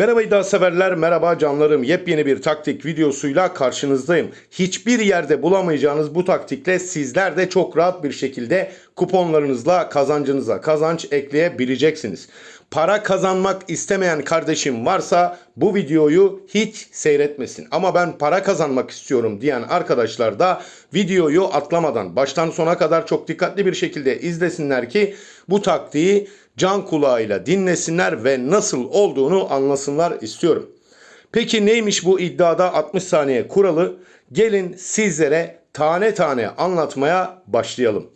Merhaba iddia severler, merhaba canlarım. Yepyeni bir taktik videosuyla karşınızdayım. Hiçbir yerde bulamayacağınız bu taktikle sizler de çok rahat bir şekilde kuponlarınızla kazancınıza kazanç ekleyebileceksiniz. Para kazanmak istemeyen kardeşim varsa bu videoyu hiç seyretmesin. Ama ben para kazanmak istiyorum diyen arkadaşlar da videoyu atlamadan baştan sona kadar çok dikkatli bir şekilde izlesinler ki bu taktiği can kulağıyla dinlesinler ve nasıl olduğunu anlasınlar istiyorum. Peki neymiş bu iddiada 60 saniye kuralı? Gelin sizlere tane tane anlatmaya başlayalım.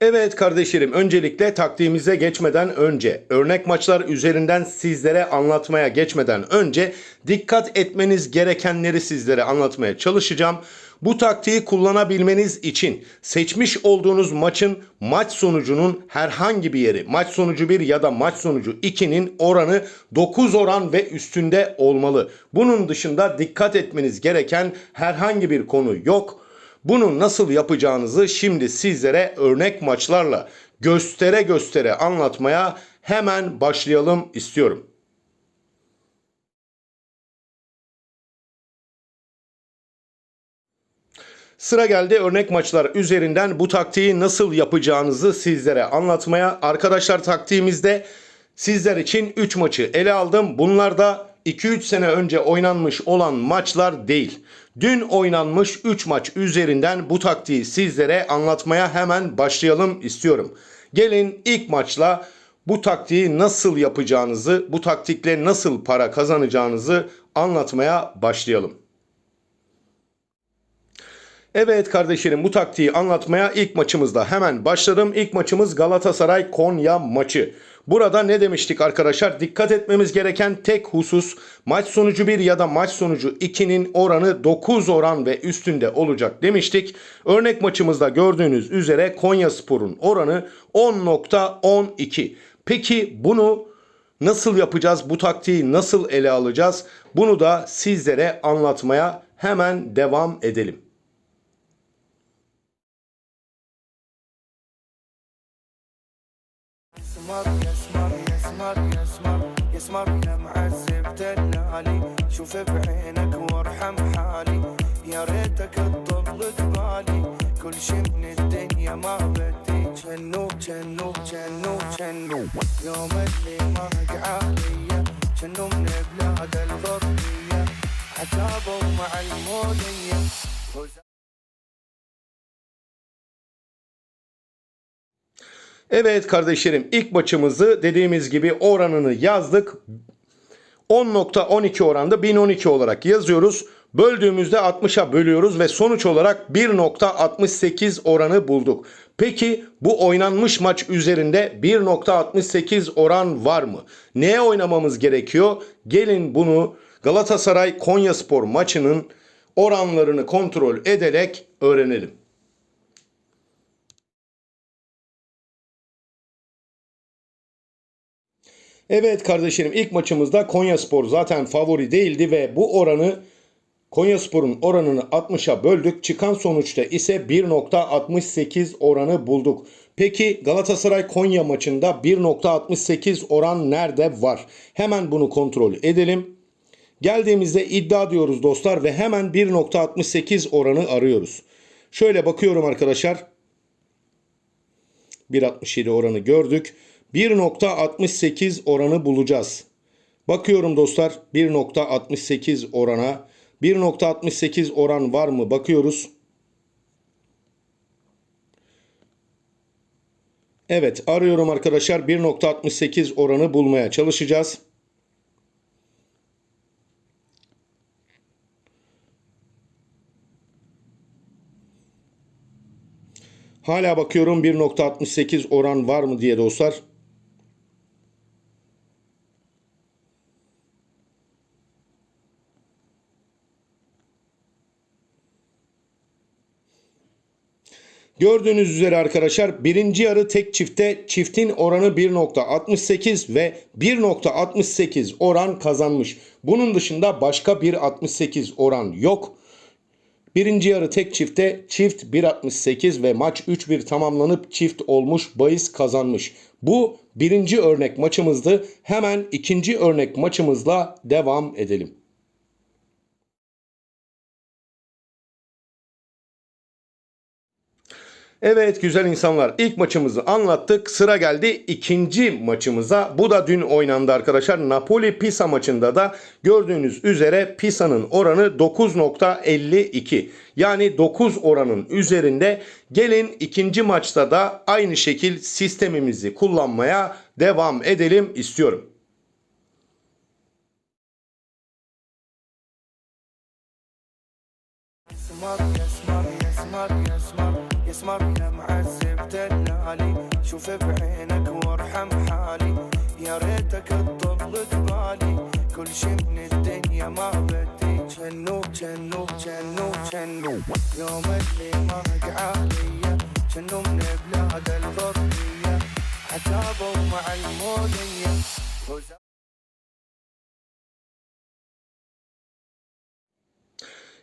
Evet kardeşlerim öncelikle taktiğimize geçmeden önce örnek maçlar üzerinden sizlere anlatmaya geçmeden önce dikkat etmeniz gerekenleri sizlere anlatmaya çalışacağım. Bu taktiği kullanabilmeniz için seçmiş olduğunuz maçın maç sonucunun herhangi bir yeri maç sonucu 1 ya da maç sonucu 2'nin oranı 9 oran ve üstünde olmalı. Bunun dışında dikkat etmeniz gereken herhangi bir konu yok. Bunu nasıl yapacağınızı şimdi sizlere örnek maçlarla göstere göstere anlatmaya hemen başlayalım istiyorum. Sıra geldi örnek maçlar üzerinden bu taktiği nasıl yapacağınızı sizlere anlatmaya. Arkadaşlar taktiğimizde sizler için 3 maçı ele aldım. Bunlar da 2-3 sene önce oynanmış olan maçlar değil. Dün oynanmış 3 maç üzerinden bu taktiği sizlere anlatmaya hemen başlayalım istiyorum. Gelin ilk maçla bu taktiği nasıl yapacağınızı, bu taktikle nasıl para kazanacağınızı anlatmaya başlayalım. Evet kardeşlerim bu taktiği anlatmaya ilk maçımızda hemen başladım. İlk maçımız Galatasaray Konya maçı. Burada ne demiştik arkadaşlar? Dikkat etmemiz gereken tek husus maç sonucu 1 ya da maç sonucu 2'nin oranı 9 oran ve üstünde olacak demiştik. Örnek maçımızda gördüğünüz üzere Konya Spor'un oranı 10.12. Peki bunu nasıl yapacağız? Bu taktiği nasıl ele alacağız? Bunu da sizlere anlatmaya hemen devam edelim. يسمر يسمر يسمر يسمر يسمر. يا معذب دلالي شوف بعينك وارحم حالي. يا ريتك تضل قبالي كل شي من الدنيا ما بدي. جنو جنو جنو جنو. يوم اللي ما عليا جنو من بلاد الغربية عتابوا مع المولية. Evet kardeşlerim ilk maçımızı dediğimiz gibi oranını yazdık. 10.12 oranda 1012 olarak yazıyoruz. Böldüğümüzde 60'a bölüyoruz ve sonuç olarak 1.68 oranı bulduk. Peki bu oynanmış maç üzerinde 1.68 oran var mı? Neye oynamamız gerekiyor? Gelin bunu Galatasaray Konyaspor maçının oranlarını kontrol ederek öğrenelim. Evet kardeşlerim ilk maçımızda Konyaspor zaten favori değildi ve bu oranı Konyaspor'un oranını 60'a böldük. Çıkan sonuçta ise 1.68 oranı bulduk. Peki Galatasaray Konya maçında 1.68 oran nerede var? Hemen bunu kontrol edelim. Geldiğimizde iddia diyoruz dostlar ve hemen 1.68 oranı arıyoruz. Şöyle bakıyorum arkadaşlar. 1.67 oranı gördük. 1.68 oranı bulacağız. Bakıyorum dostlar 1.68 orana. 1.68 oran var mı? Bakıyoruz. Evet arıyorum arkadaşlar 1.68 oranı bulmaya çalışacağız. Hala bakıyorum 1.68 oran var mı diye dostlar. Gördüğünüz üzere arkadaşlar birinci yarı tek çifte çiftin oranı 1.68 ve 1.68 oran kazanmış. Bunun dışında başka bir 68 oran yok. Birinci yarı tek çifte çift 1.68 ve maç 3-1 tamamlanıp çift olmuş bahis kazanmış. Bu birinci örnek maçımızdı. Hemen ikinci örnek maçımızla devam edelim. Evet güzel insanlar ilk maçımızı anlattık. Sıra geldi ikinci maçımıza. Bu da dün oynandı arkadaşlar. Napoli Pisa maçında da gördüğünüz üzere Pisa'nın oranı 9.52. Yani 9 oranın üzerinde. Gelin ikinci maçta da aynı şekil sistemimizi kullanmaya devam edelim istiyorum. يسمر يا معذب دلالي. شوف بعينك وارحم حالي. يا ريتك تضلك بالي. كل شي من الدنيا ما بدي. جنو جنو جنو جنو يوم اللي مرق عليا جنو من بلاد الغربية. عتابوا مع المولية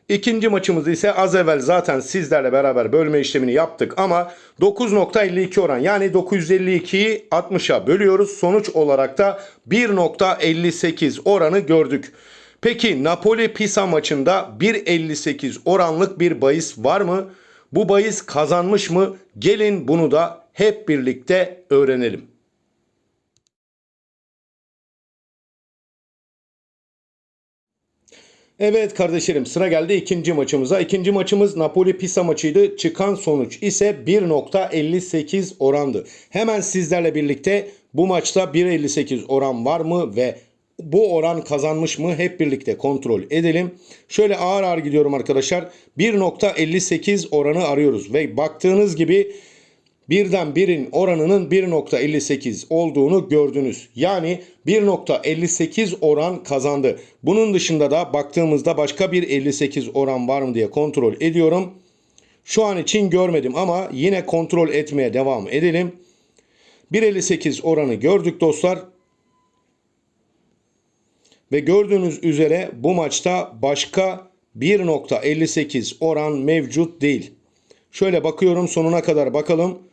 İkinci maçımızı ise az evvel zaten sizlerle beraber bölme işlemini yaptık ama 9.52 oran yani 952'yi 60'a bölüyoruz. Sonuç olarak da 1.58 oranı gördük. Peki Napoli Pisa maçında 1.58 oranlık bir bahis var mı? Bu bahis kazanmış mı? Gelin bunu da hep birlikte öğrenelim. Evet kardeşlerim sıra geldi ikinci maçımıza. İkinci maçımız Napoli Pisa maçıydı. Çıkan sonuç ise 1.58 orandı. Hemen sizlerle birlikte bu maçta 1.58 oran var mı ve bu oran kazanmış mı hep birlikte kontrol edelim. Şöyle ağır ağır gidiyorum arkadaşlar. 1.58 oranı arıyoruz ve baktığınız gibi birden birin oranının 1.58 olduğunu gördünüz. Yani 1.58 oran kazandı. Bunun dışında da baktığımızda başka bir 58 oran var mı diye kontrol ediyorum. Şu an için görmedim ama yine kontrol etmeye devam edelim. 1.58 oranı gördük dostlar. Ve gördüğünüz üzere bu maçta başka 1.58 oran mevcut değil. Şöyle bakıyorum sonuna kadar bakalım.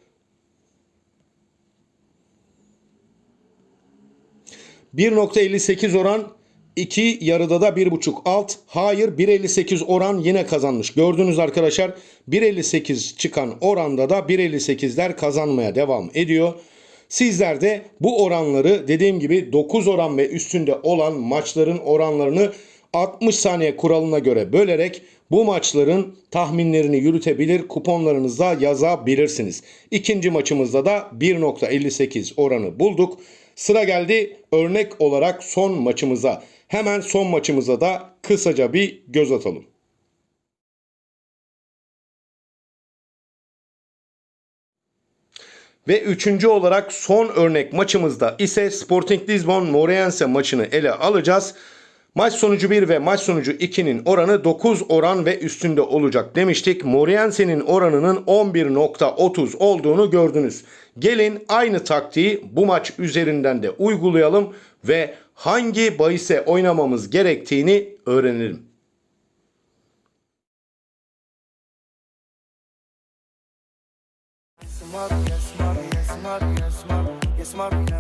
1.58 oran 2 yarıda da 1.5 alt. Hayır 1.58 oran yine kazanmış. Gördünüz arkadaşlar 1.58 çıkan oranda da 1.58'ler kazanmaya devam ediyor. Sizler de bu oranları dediğim gibi 9 oran ve üstünde olan maçların oranlarını 60 saniye kuralına göre bölerek bu maçların tahminlerini yürütebilir, kuponlarınıza yazabilirsiniz. İkinci maçımızda da 1.58 oranı bulduk. Sıra geldi örnek olarak son maçımıza. Hemen son maçımıza da kısaca bir göz atalım. Ve üçüncü olarak son örnek maçımızda ise Sporting Lisbon Moreirense maçını ele alacağız. Maç sonucu 1 ve maç sonucu 2'nin oranı 9 oran ve üstünde olacak demiştik. Moriense'nin oranının 11.30 olduğunu gördünüz. Gelin aynı taktiği bu maç üzerinden de uygulayalım ve hangi bahise oynamamız gerektiğini öğrenelim. Yes, yes, Mark, yes, Mark, yes, Mark, yes,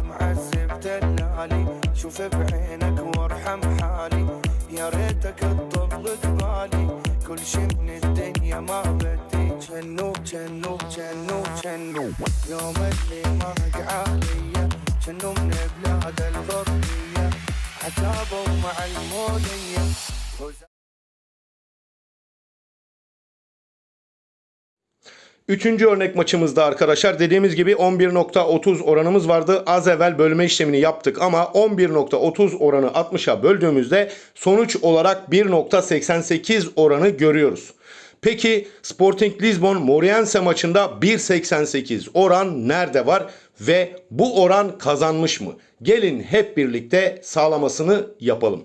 شوف بعينك وارحم حالي. يا ريتك تضلك بالي. كل شي من الدنيا ما بدي. جنو جنو جنو جنو يوم اللي مرق عليا جنو من بلاد الغربية عتابوا مع المولية Üçüncü örnek maçımızda arkadaşlar dediğimiz gibi 11.30 oranımız vardı. Az evvel bölme işlemini yaptık ama 11.30 oranı 60'a böldüğümüzde sonuç olarak 1.88 oranı görüyoruz. Peki Sporting Lisbon Moriense maçında 1.88 oran nerede var ve bu oran kazanmış mı? Gelin hep birlikte sağlamasını yapalım.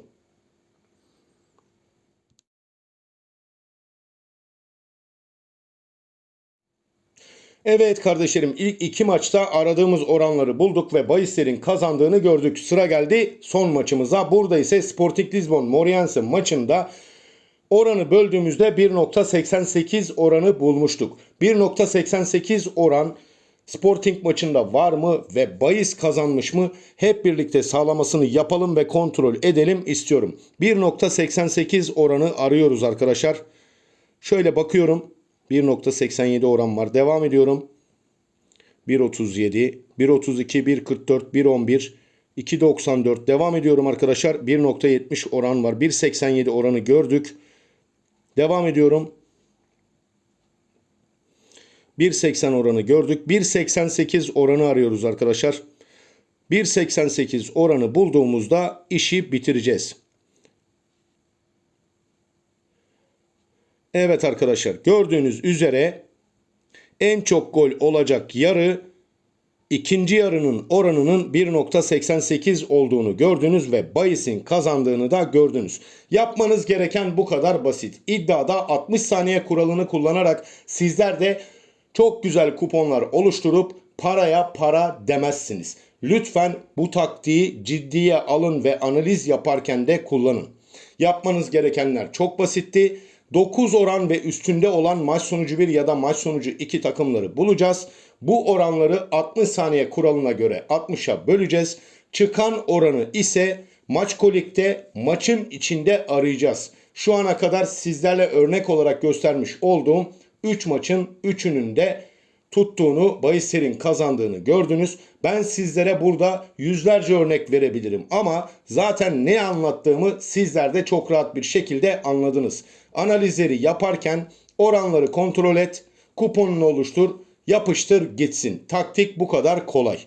Evet kardeşlerim ilk iki maçta aradığımız oranları bulduk ve bahislerin kazandığını gördük. Sıra geldi son maçımıza. Burada ise Sporting Lisbon Moriense maçında Oranı böldüğümüzde 1.88 oranı bulmuştuk. 1.88 oran Sporting maçında var mı ve bahis kazanmış mı? Hep birlikte sağlamasını yapalım ve kontrol edelim istiyorum. 1.88 oranı arıyoruz arkadaşlar. Şöyle bakıyorum. 1.87 oran var. Devam ediyorum. 1.37, 1.32, 1.44, 1.11, 2.94 devam ediyorum arkadaşlar. 1.70 oran var. 1.87 oranı gördük. Devam ediyorum. 1.80 oranı gördük. 1.88 oranı arıyoruz arkadaşlar. 1.88 oranı bulduğumuzda işi bitireceğiz. Evet arkadaşlar gördüğünüz üzere en çok gol olacak yarı ikinci yarının oranının 1.88 olduğunu gördünüz ve bayisin kazandığını da gördünüz. Yapmanız gereken bu kadar basit. İddiada 60 saniye kuralını kullanarak sizler de çok güzel kuponlar oluşturup paraya para demezsiniz. Lütfen bu taktiği ciddiye alın ve analiz yaparken de kullanın. Yapmanız gerekenler çok basitti. 9 oran ve üstünde olan maç sonucu 1 ya da maç sonucu 2 takımları bulacağız. Bu oranları 60 saniye kuralına göre 60'a böleceğiz. Çıkan oranı ise maç kolikte maçın içinde arayacağız. Şu ana kadar sizlerle örnek olarak göstermiş olduğum 3 maçın 3'ünün de tuttuğunu, bahislerin kazandığını gördünüz. Ben sizlere burada yüzlerce örnek verebilirim ama zaten ne anlattığımı sizler de çok rahat bir şekilde anladınız. Analizleri yaparken oranları kontrol et, kuponunu oluştur, yapıştır gitsin. Taktik bu kadar kolay.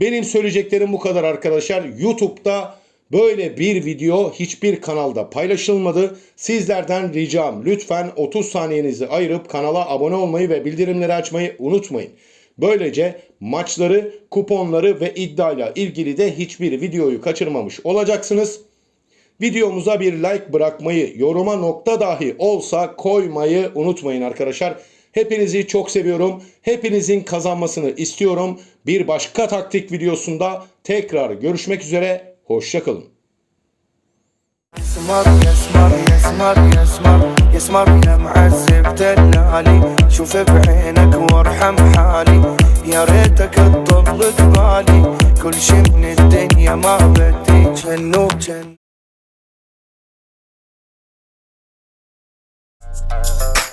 Benim söyleyeceklerim bu kadar arkadaşlar. YouTube'da Böyle bir video hiçbir kanalda paylaşılmadı. Sizlerden ricam lütfen 30 saniyenizi ayırıp kanala abone olmayı ve bildirimleri açmayı unutmayın. Böylece maçları, kuponları ve iddiayla ilgili de hiçbir videoyu kaçırmamış olacaksınız. Videomuza bir like bırakmayı, yoruma nokta dahi olsa koymayı unutmayın arkadaşlar. Hepinizi çok seviyorum. Hepinizin kazanmasını istiyorum. Bir başka taktik videosunda tekrar görüşmek üzere. Hoşçakalın. يسمر يسمر يسمر يسمر يسمر يا معذب دلالي شوف بعينك وارحم حالي يا ريتك تضل قبالي كل شي من الدنيا ما بدي جنو Bye.